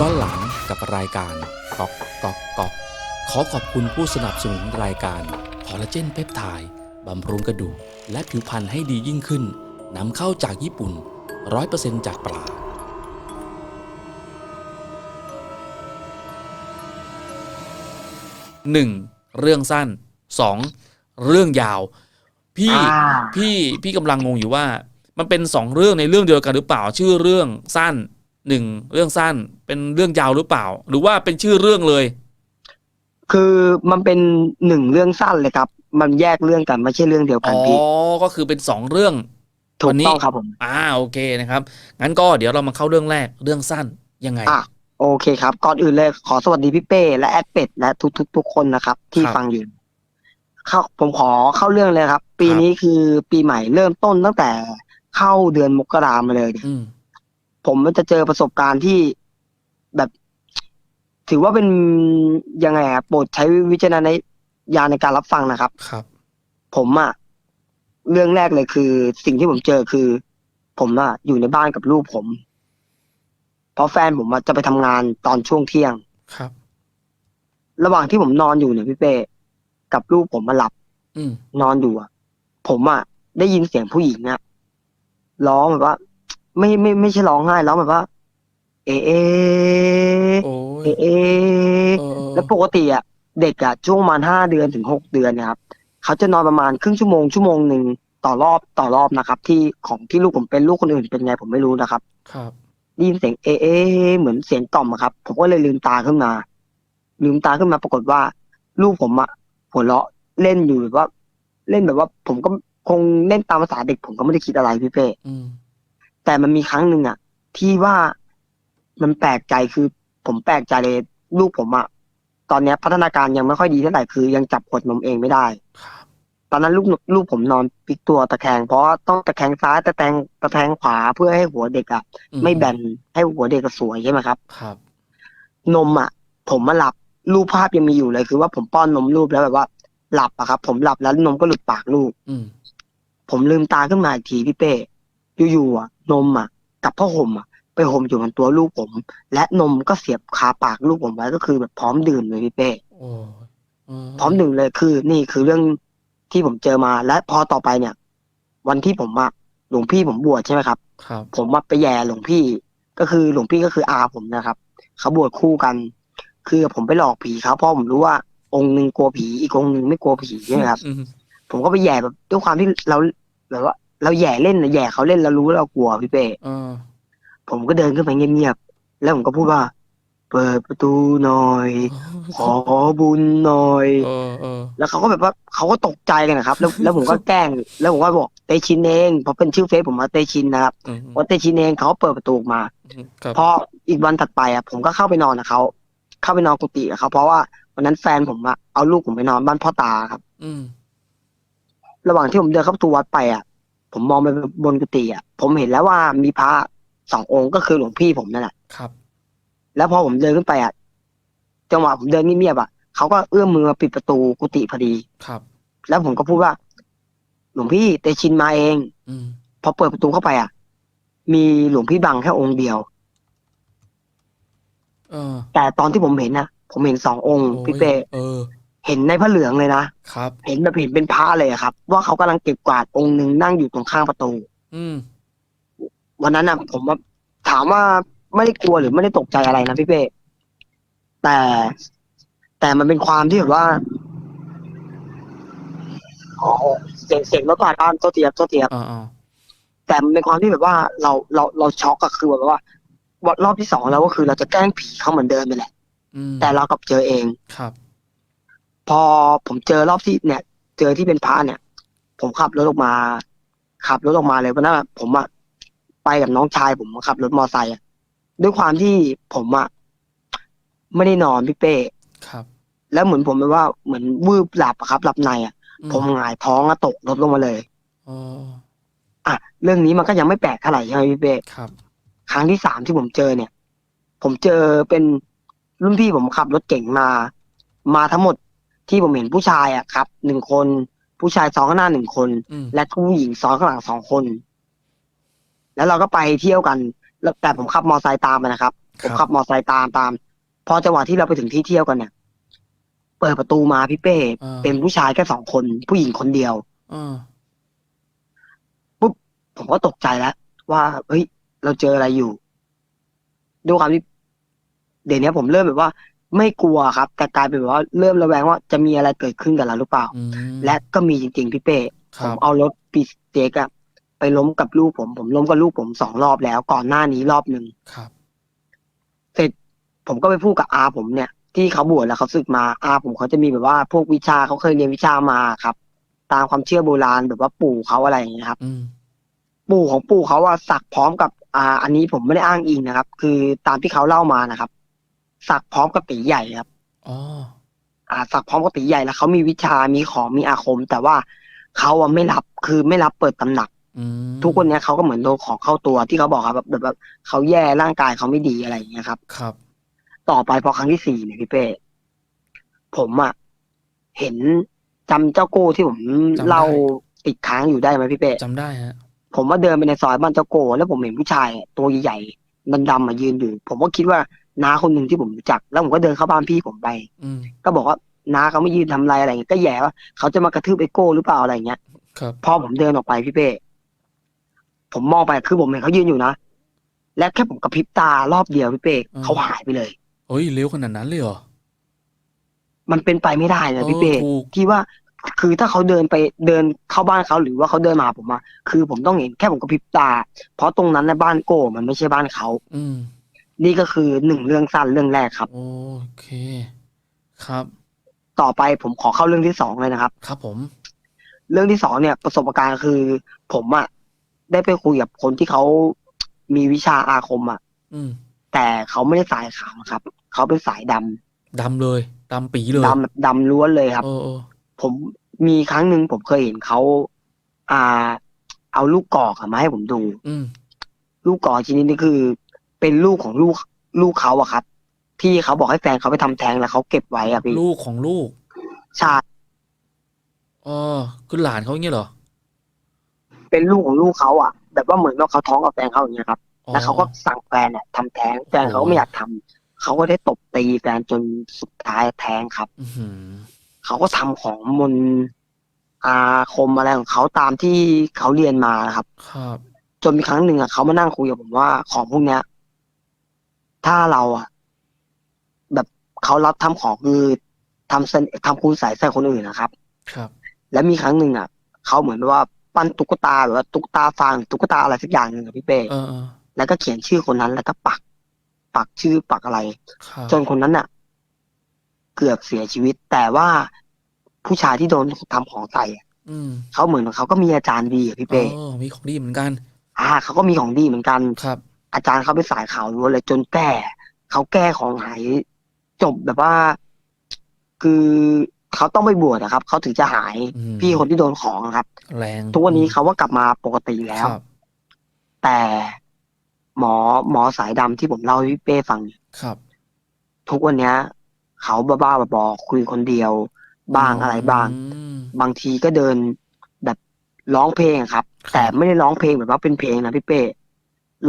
ย้อนหลังกับรายการก๊อกก๊อกก๊อกขอขอบคุณผู้สนับสนุนรายการคอลลาเจนเพปไทด์บำรุงกระดูกและผิวพรรณให้ดียิ่งขึ้นนำเข้าจากญี่ปุ่น 100%จากปลาหนึ่งเรื่องสั้นสองเรื่องยาว พี่อ่าพี่พี่กำลังงงอยู่ว่า มันเป็นสองเรื่องในเรื่องเดียวกันหรือเปล่าชื่อเรื่องสั้น หนึ่งเรื่องสั้นเป็นเรื่องยาวหรือเปล่า หรือว่าเป็นชื่อเรื่องเลย คือมันเป็นหนึ่งเรื่องสั้นเลยครับ มันแยกเรื่องกันไม่ใช่เรื่องเดียวกัอ๋นอพี่ก็คือเป็นสองเรื่องถูวักนนี้ต้องครับผมอ่าโอเคนะครับงั้นก็เดี๋ยวเรามาเข้าเรื่องแรกเรื่องสั้นยังไงอะโอเคครับ ก่อนอื่นเลยขอสวัสดีพี่เป้และแอดเป็ดและทุกทุกทุกคนนะครับ ที่ครับฟังอยู่เข้าผมขอเข้าเรื่องเลยครับ ปีครับนี้คือปีใหม่เริ่มต้นตั้งแต่เข้าเดือนมกรามาเลยเนี่ยอืม ผมมันจะเจอประสบการณ์ที่แบบ ถือว่าเป็นยังไงอะโปรดใช้วิจารณญาณในการรับฟังนะครับ ครับ ผมอะเรื่องแรกเลยคือ สิ่งที่ผมเจอคือ ผมอะอยู่ในบ้านกับลูกผม เพราะแฟนผมอะจะไปทำงานตอนช่วงเที่ยง ครับ ระหว่างที่ผมนอนอยู่เนี่ยพี่เป้กับลูกผมมาหลับ อืมนอนอยู่อะผมอะได้ยินเสียงผู้หญิงอะร้องแบบว่า ไม่ไม่ไม่ใช่ร้องไห้ร้องแบบว่า เอะเอะโอ้ยเอะเอะเออแล้วปกติอะเด็กอะช่วงประมาณห้าเดือนถึงหกเดือนเนะครับเขาจะนอนประมาณครึ่งชั่วโมงชั่วโมงหนึ่งต่อรอบต่อรอบนะครับ ที่ของที่ลูกผมเป็นลูกคนอื่นเป็นไงผมไม่รู้นะครับครับ ได้ยินเสียงเอะเอะเหมือนเสียงกล่อมอะครับ ผมก็เลยลืมตาขึ้นมา ลืมตาขึ้นมาปรากฏว่า ลูกผมอะหัวเราะเล่นอยู่แบบว่า เล่นแบบว่า ผมก็คงเล่นตามภาษาเด็กผมก็ไม่ได้คิดอะไรพี่เป้ อืม แต่มันมีครั้งหนึ่งอะที่ว่ามันแปลกใจคือ ผมแปลกใจเลยลูกผมอะตอนเนี้ยพัฒนาการยังไม่ค่อยดีเท่าไหร่คือ ยังจับขวดนมเองไม่ได้ครับตอนนั้นลูกลูกผมนอนพลิกตัวตะแคงเพราะว่าต้องตะแคงซ้ายตะแคงตะแคงขวาเพื่อให้หัวเด็กอะอืไม่แบนให้หัวเด็กอะสวยใช่ไหมครับ ครับ นมอะ ผมมาหลับรูปภาพยังมีอยู่เลยคือว่าผมป้อนนมลูกแล้วแบบว่า หลับอะครับ ผมหลับแล้วนมก็หลุดปากลูกอืมผมลืมตาขึ้นมาอีกทีพี่เป้ อยู่ๆอะ นมอะ กับผ้าห่มอะ ไปห่มอยู่บนตัวลูกผม และนมก็เสียบคาปากลูกผมไว้ก็คือแบบพร้อมดื่มเลยพี่เป้โอ้ยเพร้อมดื่มเลยคือ นี่คือเรื่องที่ผมเจอมาและพอต่อไปเนี่ย วันที่ผมอะหลวงพี่ผมบวชใช่ไหมครับครับ ผมมาไปแย่หลวงพี่ ก็คือหลวงพี่ก็คืออาผมนะครับเขาบวชคู่กัน คือผมไปหลอกผีเขาเพราะผมรู้ว่าองค์หนึ่งกลัวผีอีกองค์หนึ่งไม่กลัวผีใช่ไหมครับอืมผมก็ไปแย่แบบด้วยความที่เราแบบว่า เราแย่เล่นนะแย่เขาเล่นเรารู้ว่าเรากลัวพี่เป้เออ ผมก็เดินขึ้นไปเงียบๆแล้วผมก็พูดว่า เปิดประตูหน่อย ขอบุญหน่อย เออเออ แล้วเขาก็แบบว่าเขาก็ตกใจกันนะครับ แล้วแล้วผมก็แกล้ง แล้วผมก็บอกเตชินเองเพราะเป็นชื่อเฟซผมมาเตชินนะครับอืมว่าเตชินเองเขาเปิดประตูออกมา ครับพออีกวันถัดไปอะผมก็เข้าไปนอนกับเขาเข้าไปนอนกุฏิกับเขาเพราะว่าวันนั้นแฟนผมอะเอาลูกผมไปนอนบ้านพ่อตาครับ อืม ระหว่างที่ผมเดินเข้าประตูวัดไปอะ ผมมองไปบนกุฏิอะ ผมเห็นแล้วว่ามีพระสององค์ก็คือหลวงพี่ผมนั่นแหละครับ แล้วพอผมเดินขึ้นไปอะจังหวะผมเดินเงียบๆอะเขาก็เอื้อมมือมาปิดประตูกุฏิพอดีครับ แล้วผมก็พูดว่า หลวงพี่เตชินมาเอง อืมพอเปิดประตูเข้าไปอะ มีหลวงพี่บังแค่องค์เดียว เออแต่ตอนที่ผมเห็นนะผมเห็นสององค์ โอ้ยพี่เป้เออ เห็นในพระเหลืองเลยนะครับ เห็นแบบเห็นเป็นพระเลยอะครับ ว่าเขากำลังเก็บกวาดองค์หนึ่งนั่งอยู่ตรงข้างประตู อืม วันนั้นนะผมว่าถามว่าไม่ได้กลัวหรือไม่ได้ตกใจอะไรนะพี่เป้แต่แต่มันเป็นความที่แบบว่าอ๋อเสียงเสียงรถผ่านบ้านโทษทีครับโทษทีครับอ่าอ่าแต่มันเป็นความที่แบบว่าเราเราเราช็อกก็คือแบบว่ารอบที่สองแล้วก็คือเราจะแกล้งผีเขาเหมือนเดิมไปแหละ อืมแต่เรากลับเจอเอง ครับ พอผมเจอรอบที่เนี่ย เจอที่เป็นพระเนี่ย ผมขับรถออกมา ขับรถออกมาเลยวันนั้นอะผมอะไปกับน้องชาย ผมขับรถมอไซค์อะด้วยความที่ผมอะไม่ได้นอนพี่เป้ครับ แล้วเหมือนผมแบบว่าเหมือนวืบหลับอะครับ หลับในอะอืผมหงายท้องแล้วตกรถลงมาเลยอ๋ออะเรื่องนี้มันก็ยังไม่แปลกเท่าไหร่ใช่ไหมพี่เป้ครับ ครั้งที่สามที่ผมเจอเนี่ย ผมเจอเป็นรุ่นพี่ผมขับรถเก่งมา มาทั้งหมด ที่ผมเห็นผู้ชายอะครับหนึ่งคน ผู้ชายซ้อนข้างหน้าหนึ่งคน อืม และผู้หญิงซ้อนข้างหลังสองคน แล้วเราก็ไปเที่ยวกันแล้วแต่ผมขับมอไซค์ตามไปนะครับ ผมครับขับมอเตอร์ไซค์ตามตาม พอจังหวะที่เราไปถึงที่เที่ยวกันเนี่ย เปิดประตูมาพี่เป้อ่า เป็นผู้ชายแค่สองคน ผู้หญิงคนเดียว เออ ผมก็ตกใจแล้วว่า เฮ้ย เราเจออะไรอยู่ด้วยความที่เดี๋ยวนี้ผมเริ่มแบบว่า ไม่กลัวครับ แต่กลายเป็นแบบว่าเริ่มระแวงว่าจะมีอะไรเกิดขึ้นกับเราหรือเปล่าอืมและก็มีจริงๆพี่เป้คผรัมบเอารถปีเจกอะไปล้มกับลูกผม ผมล้มกับลูกผมสองรอบแล้ว ก่อนหน้านี้รอบหนึ่งครับเสร็จผมก็ไปพูดกับอาผมเนี่ย ที่เขาบวชแล้วเขาศึกมาอาผมเขาจะมีแบบว่า พวกวิชาเขาเคยเรียนวิชามาครับ ตามความเชื่อโบราณแบบว่าปู่เขาอะไรอย่างเงี้ยครับอืมปู่ของปู่เขาว่าสักพร้อมกับ อ่า อันนี้ผมไม่ได้อ้างอิงนะครับ คือตามที่เขาเล่ามานะครับ สักพร้อมกับตีใหญ่ครับอ๋ออ่าสักพร้อมกับตีใหญ่แล้วเขามีวิชามีของมีอาคม แต่ว่าเขาอะไม่รับคือไม่รับเปิดตำหนักอืมทุกคนเนี้ยเขาก็เหมือนโดนของเข้าตัวที่เขาบอกครับแบบแบบแบบเขาแย่ร่างกายเขาไม่ดีอะไรอย่างเงี้ยครับ ครับ ต่อไปพอครั้งที่สี่เนี่ยพี่เป้ผมอะเห็นจำเจ้าโก้ที่ผมเล่าติดค้างอยู่ได้ไหมพี่เป้จำได้ฮะ ผมว่าเดินไปในซอยบ้านเจ้าโก้แล้วผมเห็นผู้ชายตัวใหญ่ๆดำๆมายืนอยู่ ผมก็คิดว่า น้าคนหนึ่งที่ผมรู้จัก แล้วผมก็เดินเข้าบ้านพี่ผมไปอืมก็บอกว่าน้าเขาไม่ยืนทำอะไรอะไรเงี้ยก็แย่ว่าเขาจะมากระทืบไอโก้หรือเปล่าอะไรเงี้ยครับพอผมเดินออกไปพี่เป้ผมมองไปคือผมเห็นเขายืนอยู่นะและแค่ผมกระพริบตารอบเดียวพี่เป้เขาหายไปเลยเฮ้ยเร็วขนาดนั้นเลยเหรอมันเป็นไปไม่ได้นะพี่เป้ออถูกที่ว่าคือถ้าเขาเดินไปเดินเข้าบ้านเขาหรือว่าเขาเดินมาหาผมอะคือผมต้องเห็นแค่ผมกระพริบตา เพราะตรงนั้นในะบ้านโก้มันไม่ใช่บ้านเขา อืม นี่ก็คือหนึ่งเรื่องสั้นเรื่องแรกครับ โอเค ครับ ต่อไปผมขอเข้าเรื่องที่สองเลยนะครับ ครับผม เรื่องที่สองเนี่ยประสบการณ์คือ ผมอะได้ไปคุยกับคนที่เขามีวิชาอาคมอะอืมแต่เขาไม่ได้สายขาวนะครับ เขาเป็นสายดำดำเลยดำปีเลยดำแบบดำล้วนเลยครับ เออเออผมมีครั้งหนึ่งผมเคยเห็นเขาอ่า เอาลูกกอกอะมาให้ผมดู อืม ลูกกอกชนิดนี้คือ เป็นลูกของลูกลูกเขาอะครับที่เขาบอกให้แฟนเขาไปทำแท้งแล้วเขาเก็บไว้อะพี่ลูกของลูกใช่อ๋อคือหลานเขาอย่างเงี้ยเหรอเป็นลูกของลูกเขาอะแบบว่าเหมือนว่าเขาท้องกับแฟนเขาอย่างเงี้ยครับอ๋อแล้วเขาก็สั่งแฟนเนี่ยทำแท้งแฟนเขาก็ไม่อยากทำเขาก็ได้ตบตีแฟนจนสุดท้ายแท้งครับอื้อหือเขาก็ทำของมนต์อาคมอะไรของเขาตามที่เขาเรียนมานะครับ ครับ จนมีครั้งหนึ่งอะเขามานั่งคุยกับผมว่าของพวกเนี้ย ถ้าเราอะแบบเขารับทำของคือทำเสนทำคุณใส่ใส่คนอื่นนะครับ ครับ และมีครั้งหนึ่งอะเขาเหมือนแบบว่าปั้นตุ๊กตาแบบว่าตุ๊กตาฟางตุ๊กตาอะไรสักอย่างหนึ่งอะพี่เป้เออเออแล้วก็เขียนชื่อคนนั้นแล้วก็ปัก ปักชื่อปักอะไรครับจนคนนั้นน่ะ เกือบเสียชีวิต แต่ว่าผู้ชายที่โดนทำของใส่อะอืมเขาเหมือนเขาก็มีอาจารย์ดีอะพี่เป้อ๋อมีของดีเหมือนกัน อ่าเขาก็มีของดีเหมือนกันครับ อาจารย์เขาไปนสายข่าวล้วนเลยจนแก้เขาแก้ของหายจบแบบว่า คือเขาต้องไปบวชนะครับเขาถึงจะหายอืมพี่คนที่โดนของนะครับ แรงทุกวันนี้เขาว่ากลับมาปกติแล้วครับแต่หมอหมอสายดำที่ผมเล่าให้พี่เป้ฟังเนี่ยครับ ทุกวันเนี้ยเขาบ้าๆบอๆคุยคนเดียว บ้างอะไรบ้างอืมบางทีก็เดินแบบร้องเพลงอะครับครับ แต่ไม่ได้ร้องเพลงแบบว่าเป็นเพลงนะพี่เป้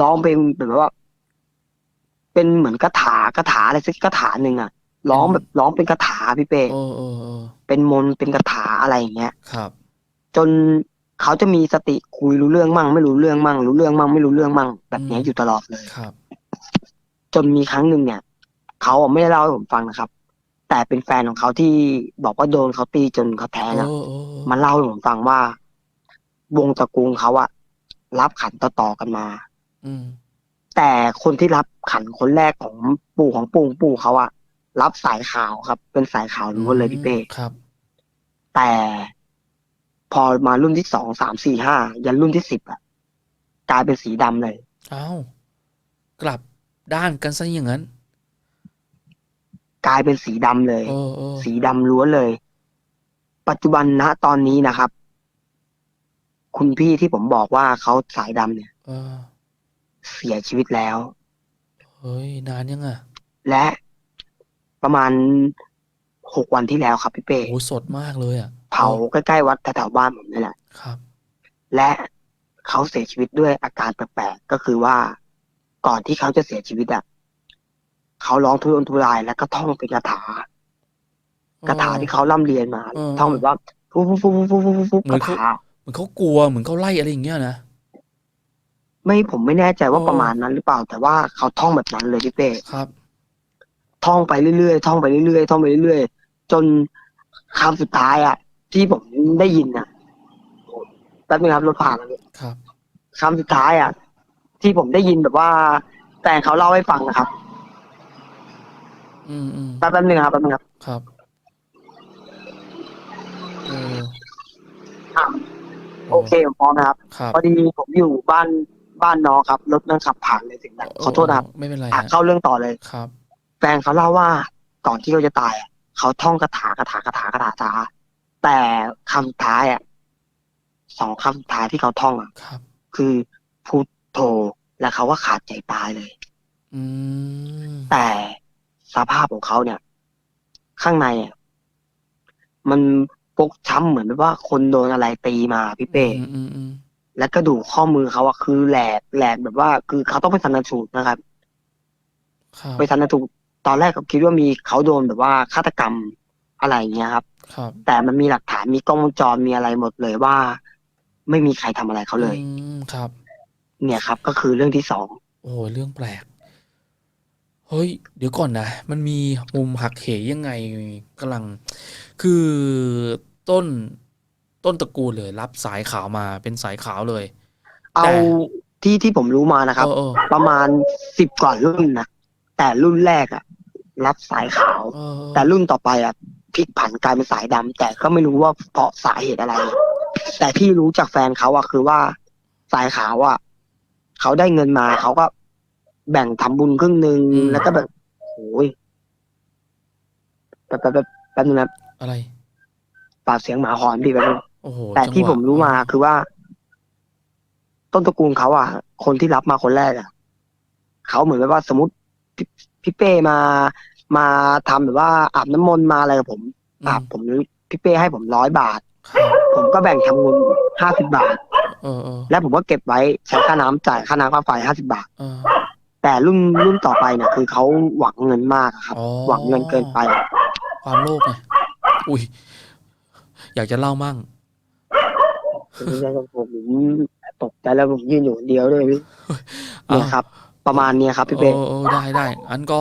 ร้องเพลงแบบว่า เป็นเหมือนคาถาคาถาอะไรสักคาถาหนึ่งอะร้องแบบร้องเป็นคาถาพี่เป้เออเออเออเป็นมนต์เป็นคาถาอะไรอย่างเงี้ยครับ จนเขาจะมีสติคุยรู้เรื่องมั่ง ไม่รู้เรื่องมั่ง รู้เรื่องมั่งไม่รู้เรื่องมั่ง แบบเนี้ยอยู่ตลอดเลยครับ จนมีครั้งหนึ่งเนี่ยเขาอะไม่ได้เล่าให้ผมฟังนะครับ แต่เป็นแฟนของเขาที่บอกว่าโดนเขาตีจนเขาแท้งเออะอเออเออมันเล่าให้ผมฟังว่าวงตระกูลเขาอะรับขันต่อๆกันมาอืม แต่คนที่รับขันคนแรกของปู่ของปู่ของปู่เขาอะรับสายขาวครับ เป็นสายขาวล้วนเลยพี่เป้ครับ แต่พอมารุ่นที่สองสามสี่ห้ายันรุ่นที่สิบอะกลายเป็นสีดำเลยเอ้ากลับด้านกันซะอย่างนั้น กลายเป็นสีดำเลยเออเออสีดำล้วนเลย ปัจจุบันณตอนนี้นะครับ คุณพี่ที่ผมบอกว่าเขาสายดำเนี่ยเออ เสียชีวิตแล้ว เฮ้ย นานยังอะและประมาณหกวันที่แล้วครับพี่เป้โอ้สดมากเลยอะเผาใกล้ๆวัดแถวๆบ้านผมนี่แหละ ครับ และเขาเสียชีวิตด้วยอาการแปลกๆก็คือว่าก่อนที่เขาจะเสียชีวิตอะเขาร้องทุรนทุรายแล้วก็ท่องเป็นคาถาคาถาที่เขาร่ำเรียนมาเออท่องแบบว่าฟุ๊บฟุ๊บฟุ๊บฟุ๊บฟุ๊บฟุ๊บฟุ๊บเหมือนคาเขาถาเหมือนเขากลัวเหมือนเขาไล่อะไรอย่างเงี้ยนะ ไม่ผมไม่แน่ใจว่าเออประมาณนั้นหรือเปล่า แต่ว่าเขาท่องแบบนั้นเลยพี่เป้ครับ ท่องไปเรื่อยๆท่องไปเรื่อยๆท่องไปเรื่อยๆจนคำสุดท้ายอะ ที่ผมได้ยินอะแป๊บนึงครับรถผ่านแล้วเนี่ยครับคำสุดท้ายอะ ที่ผมได้ยินแบบว่าแฟนเขาเล่าให้ฟังนะครับ อืมอืมแป๊บนึงครับแป๊บนึงครับ ครับเอออะโอเคผมพร้อมนะครับครับ พอดีผมอยู่บ้าน บ้านน้องครับรถนั่งขับผ่านเลยถึงนั้นขอโทษนะครับไม่เป็นไรอะฮะเข้าเรื่องต่อเลยครับแฟนเขาเล่าว่าก่อนที่เขาจะตายอะเขาท่องคาถาคาถาคาถาคาถาคาถาแต่คำสุดท้ายอะสองคำสุดท้ายที่เขาท่องอะครับ คือพุทโธและเขาว่าขาดใจตายเลย อืมแต่สภาพของเขาเนี่ย ข้างในอะมันปกช้ำเหมือนแบบว่าคนโดนอะไรตีมาพี่เป้อืมอืมอืม และกระดูกข้อมือเขาอะคือแหลกแหลกแบบว่า คือเขาต้องไปชันสูตรนะครับ ครับ ไปชันสูตรตอนแรกเขาคิดว่ามีเขาโดนแบบว่าฆาตกรรมอะไรอย่างเงี้ยครับ ครับแต่มันมีหลักฐานมีกล้องวงจรมีอะไรหมดเลยว่า ไม่มีใครทำอะไรเขาเลย อืมครับ เนี่ยครับ ก็คือเรื่องที่สองโอ้โหเรื่องแปลก เฮ้ย เดี๋ยวก่อนนะ มันมีมุมหักเหยังไงกำลัง คือต้น ต้นตระกูลเลย รับสายขาวมาเป็นสายขาวเลย เอาแต่ที่ที่ผมรู้มานะครับ เออเออ ประมาณสิบกว่ารุ่นนะแต่รุ่นแรกอะรับสายขาว เออแต่รุ่นต่อไปอะพลิกผันกลายเป็นสายดำแต่ก็ไม่รู้ว่าเพราะสาเหตุอะไร แต่ที่รู้จากแฟนเขาอะคือว่าสายขาวอะเขาได้เงินมาเขาก็แบ่งทำบุญครึ่งหนึ่งแล้วก็แบบโอ้ยแป๊บแป๊บแป๊บแป๊บนึงนะอะไรปาดเสียงหมาหอนพี่แป๊บนึง โอ้โหแต่ที่จังหวะผมรู้มาคือว่า ต้นตระกูลเขาอะคนที่รับมาคนแรกอะเขาเหมือนแบบว่าสมมติพี่พี่เป้มามาทำแบบว่าอาบน้ำมนต์มาอะไรกับผมอือ่ามผมพี่เป้ให้ผมร้อยบาทครับผมก็แบ่งทำบุญห้าสิบาท เออเออแล้วผมก็เก็บไว้ใช้ค่าน้ำจ่ายค่าน้ำค่าไฟห้าสิบาท เออแต่รุ่นรุ่นต่อไปเนี่ยคือเขาหวังเงินมากอะครับ อ๋อหวังเงินเกินไป ความโลภไงอุ้ยอยากจะเล่ามั่ง ผมตกใจแล้วผมยืนอยู่คนเดียวด้วยพี่เนี่ยครับ ประมาณเนี้ยครับพี่เป้โอ้โอ้ได้ได้อันก็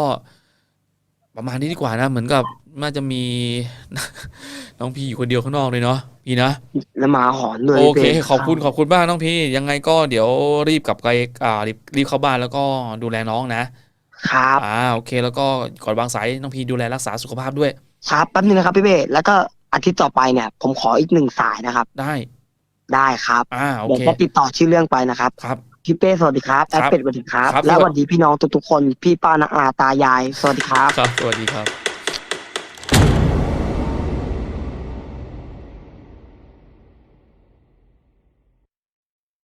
ประมาณนี้ดีกว่านะเหมือนกับน่าจะมีน้องพี่อยู่คนเดียวข้างนอกเลยเนาะพี่นะแล้วหมาหอนด้วยโอพี่เคป้ขอบคุณขอบคุณบ้างน้องพี่ยังไงก็เดี๋ยวรีบกลับไปอ่ารีบรีบเข้าบ้านแล้วก็ดูแลน้องนะครับอ่าโอเค แล้วก็ก่อนวางสายน้องพี่ดูแลรักษาสุขภาพด้วย ครับแป๊บนึงนะครับพี่เป้แล้วก็อาทิตย์ต่อไปเนี่ย ผมขออีกหนึ่งสายนะครับ ได้ ได้ครับอ่าโอเดี๋ยวเคจะติดต่อชื่อเรื่องไปนะครับ ครับ พี่เป้สวัสดีครับแอดเป็ดสวัสดีครับ ครับและสสวัสวัสดีพี่น้องทุกๆคน พี่ป้านาอาตายาย สวัสดีครับ ครับ สวัสดีครับ